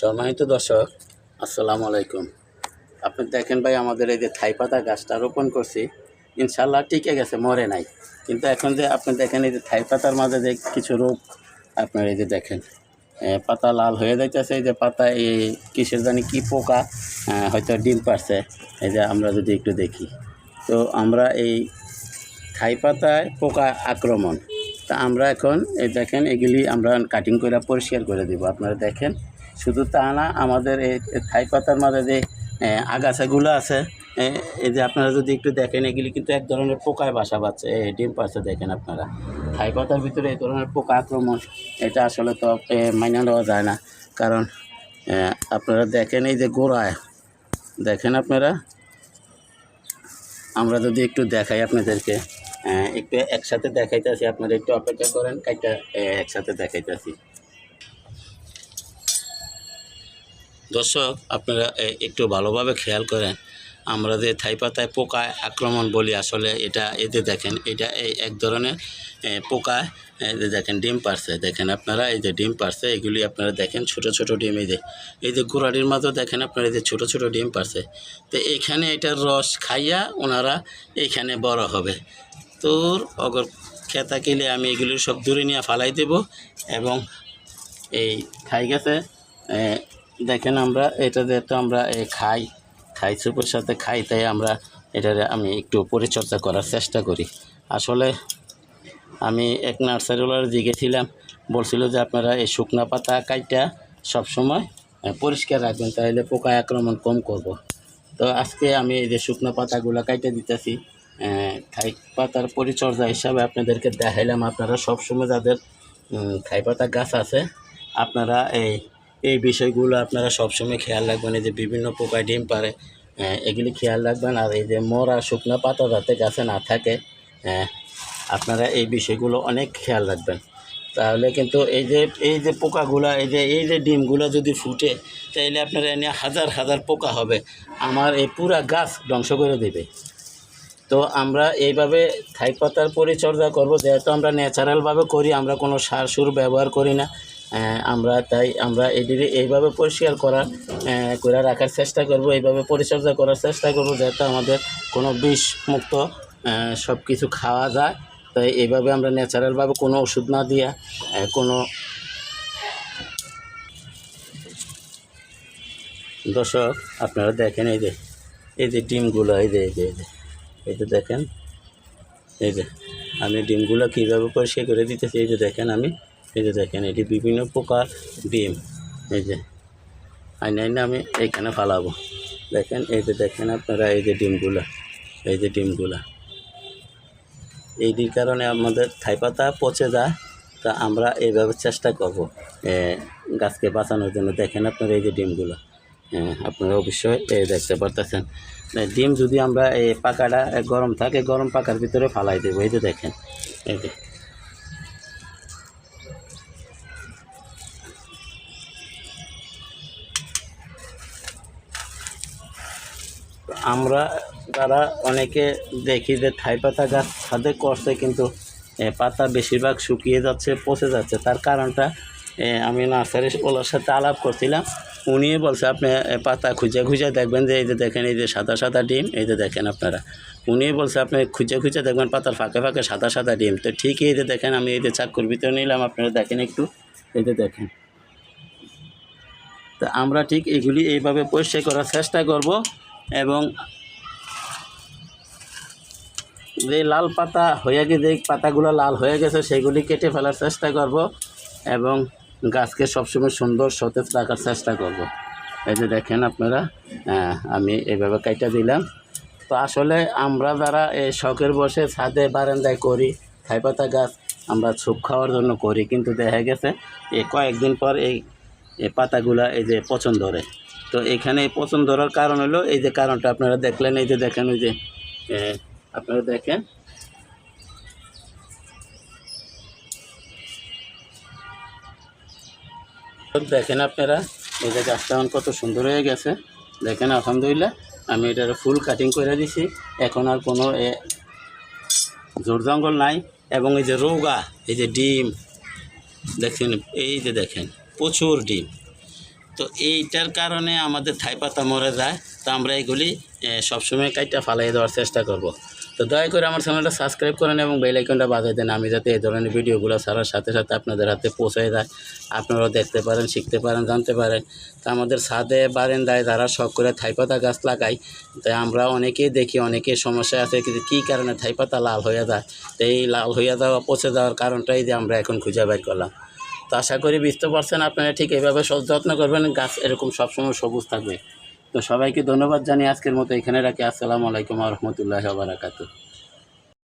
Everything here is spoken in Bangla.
সম্মানিত দর্শক, আসসালামু আলাইকুম। আপনি দেখেন ভাই, আমাদের এই যে থাই পাতা গাছটা রোপণ করছি ইনশাল্লাহ টিকে গেছে, মরে নাই। কিন্তু এখন যে আপনি দেখেন, এই যে থাই পাতার মাঝে যে কিছু রোগ আপনার এই যে দেখেন পাতা লাল হয়ে যাইতেছে, এই যে পাতা, এই কিসের জানি কী পোকা হয়তো ডিম পারছে। এই যে আমরা যদি একটু দেখি, তো আমরা এই থাই পাতায় পোকা আক্রমণ, তা আমরা এখন, এই দেখেন, এগুলি আমরা কাটিং করে পরিষ্কার করে দিব। আপনারা দেখেন শুধু তা না, আমাদের এই থাই পাতার মাঝে যে আগাছাগুলো আছে এই যে আপনারা যদি একটু দেখেন, এগুলি কিন্তু এক ধরনের পোকায় বাসা বাঁধছে এই ডিম পাচ্ছে দেখেন আপনারা। থাই পাতার ভিতরে এই ধরনের পোকা আক্রমণ, এটা আসলে তো মাইনা নেওয়া যায় না। কারণ আপনারা দেখেন এই যে গোড়ায়। দেখেন আপনারা? আমরা যদি একটু দেখাই আপনাদেরকে একটু একসাথে দেখাইতেছি, আপনারা একটু অপেক্ষা করেন, কাইটা একসাথে দেখাইতেছি। দর্শক, আপনারা একটু ভালোভাবে খেয়াল করেন, আমরা যে থাই পাতায় পোকা আক্রমণ বলি, আসলে এটা এতে দেখেন, এটা এই এক ধরনের পোকা দেখেন, ডিম পারছে দেখেন আপনারা, এই যে ডিম পারছে এগুলি আপনারা দেখেন, ছোট ছোট ডিম, এই যে এই যে গোড়াটির মাঝেও দেখেন আপনারা, এই যে ছোট ছোট ডিম পারছে তো এখানে এটার রস খাইয়া ওনারা এইখানে বড় হবে। তোর অগর খেতা কিলে আমি এগুলি সব দূরে নিয়ে ফালাই দেব এবং এই খাই গেছে দেখেন আমরা, এটা দিয়ে তো আমরা খাই। খাই সুপের সাথে খাই, তাই আমরা এটার আমি একটু পরিচর্যা করার চেষ্টা করি। আসলে আমি এক নার্সারিওয়ালার জিগেছিলাম বলছিল যে আপনারা এই শুকনা পাতা কাইটা সবসময় পরিষ্কার রাখবেন, তাহলে পোকা আক্রমণ কম করব। তো আজকে আমি এই যে শুকনো পাতাগুলো কাইটে দিতেছি খাই পাতার পরিচর্যা হিসাবে আপনাদেরকে দেখাইলাম, আপনারা সবসময় যাদের খাই পাতা গাছ আছে, আপনারা এই এই বিষয়গুলো আপনারা সবসময় খেয়াল রাখবেন এই যে বিভিন্ন পোকায় ডিম পারে আহ, এগুলি খেয়াল রাখবেন। আর এই যে মরা শুকনো পাতা যাতে গাছে না থাকে আহ, আপনারা এই বিষয়গুলো অনেক খেয়াল রাখবেন। তাহলে কিন্তু এই যে এই যে পোকাগুলা এই যে এই যে ডিমগুলো যদি ফুটে তাইলে আপনার এনে হাজার হাজার পোকা হবে। আমার এই পুরা গাছ ধ্বংস করে দেবে। তো আমরা এইভাবে থাই পাতার পরিচর্যা করব যেহেতু আমরা ন্যাচারালভাবে করি আমরা কোনো সার সুর ব্যবহার করি না। আমরা তাই আমরা এটিকে এইভাবে পরিষ্কার করা করে রাখার চেষ্টা করব, এইভাবে পরিচর্যা করার চেষ্টা করব যাতে আমাদের কোনো বিষ মুক্ত সব কিছু খাওয়া যায়। তাই এইভাবে আমরা ন্যাচারালভাবে কোনো ওষুধ না দিয়া কোনো দর্শক, আপনারা দেখেন এই যে এই যে ডিমগুলো, এই যে এই যে এই যে এই যে দেখেন, এই যে, আমি ডিমগুলো কীভাবে পরিষ্কার করে দিতেছি, এই যে দেখেন আমি। এই যে দেখেন, এটি বিভিন্ন প্রকার ডিম। এই যে, আইনে আইনে আমি এইখানে ফালাবো। দেখেন, এই যে দেখেন আপনারা এই যে ডিমগুলো, এই যে ডিমগুলা। এইটির কারণে আমাদের থাই পাতা পচে যায়, তা আমরা এইভাবে চেষ্টা করব গাছকে বাঁচানোর জন্য। দেখেন আপনারা এই যে ডিমগুলো হ্যাঁ আপনারা অবশ্যই দেখতে পারতেছেন। ডিম যদি আমরা এই পাকাটা গরম থাকে, গরম পাকার ভিতরে ফালাই দেবো। এই যে দেখেন, এই যে। আমরা যারা অনেকে দেখি যে থাই পাতা গাছ ছাদে করছে, কিন্তু পাতা বেশিরভাগ শুকিয়ে যাচ্ছে, পচে যাচ্ছে। তার কারণটা আমি নার্সারি ওলার সাথে আলাপ করছিলাম। উনি বলছে, আপনি পাতা খুঁজে খুঁজে দেখবেন যে, এই যে দেখেন, এই যে সাদা সাদা ডিম, এই যে দেখেন আপনারা। উনি বলছে, আপনি খুঁজে খুঁজে দেখবেন, পাতার ফাঁকে ফাঁকে সাদা সাদা ডিম। তো ঠিকই এই যে দেখেন, আমি এই যে চাকুর ভিতরে নিলাম, আপনারা দেখেন একটু, এই যে দেখেন। তো আমরা ঠিক এগুলি এইভাবে পরিষ্কার করার চেষ্টা করব। এবং যে লাল পাতা হয়ে গিয়ে যে পাতাগুলো লাল হয়ে গেছে, সেগুলি কেটে ফেলার চেষ্টা করব এবং গাছকে সবসময় সুন্দর সতেজ রাখার চেষ্টা করব। এই যে দেখেন আপনারা আমি এভাবে কাইটা দিলাম। তো আসলে আমরা যারা এই শখের বসে ছাদে বারান্দায় করি খাই পাতা গাছ আমরা সুপ খাওয়ার জন্য করি, কিন্তু দেখা গেছে এই কয়েকদিন পর এই এই পাতাগুলা এই যে পছন্দ ধরে। তো এখানে পছন্দ ধরার কারণ হলো, এই যে কারণটা আপনারা দেখলেন, এই যে দেখেন, ওই যে আপনারা দেখেন। দেখেন আপনারা, এই যে গাছটা এখন কত সুন্দর হয়ে গেছে। দেখেন, আলহামদুলিল্লাহ, আমি এটার ফুল কাটিং করে দিছি। এখন আর কোনো জোর জঙ্গল নাই। এবং এই যে রোগা, এই যে ডিম, দেখছেন, এই যে দেখেন, প্রচুর ডিম। তো এইটার কারণে আমাদের থাই পাতা মরে যায়। তো আমরা এগুলি সবসময় কাইটা ফালাই দেওয়ার চেষ্টা করব। তো দয়া করে আমার চ্যানেলটা সাবস্ক্রাইব করেন এবং বেল আইকনটা বাজিয়ে দেন। আমি যাতে এই ধরনের ভিডিওগুলো ছাড়ার সাথে সাথে আপনাদের হাতে পৌঁছে যায়। আপনারাও দেখতে পারেন, শিখতে পারেন, জানতে পারেন। তা আমাদের ছাদে, বারেন্দায় যারা শখ করে থাইপাতা গাছ লাগাই তাই আমরা অনেকেই দেখি, অনেকেই সমস্যা আছে কিন্তু কী কারণে থাইপাতা লাল হয়ে যায়। তো এই লাল হয়ে যাওয়া, পচে যাওয়ার কারণটাই যে আমরা এখন খুঁজে বের করলাম। তো আশা করি বুঝতে পারছেন, আপনারা ঠিক এইভাবে যত্ন করবেন, গাছ এরকম সবসময় সবুজ থাকবে। তো সবাইকে ধন্যবাদ জানিয়ে আজকের মতো এখানে রাখি। আসসালামু আলাইকুম রহমতুল্লাহ বারাকাতু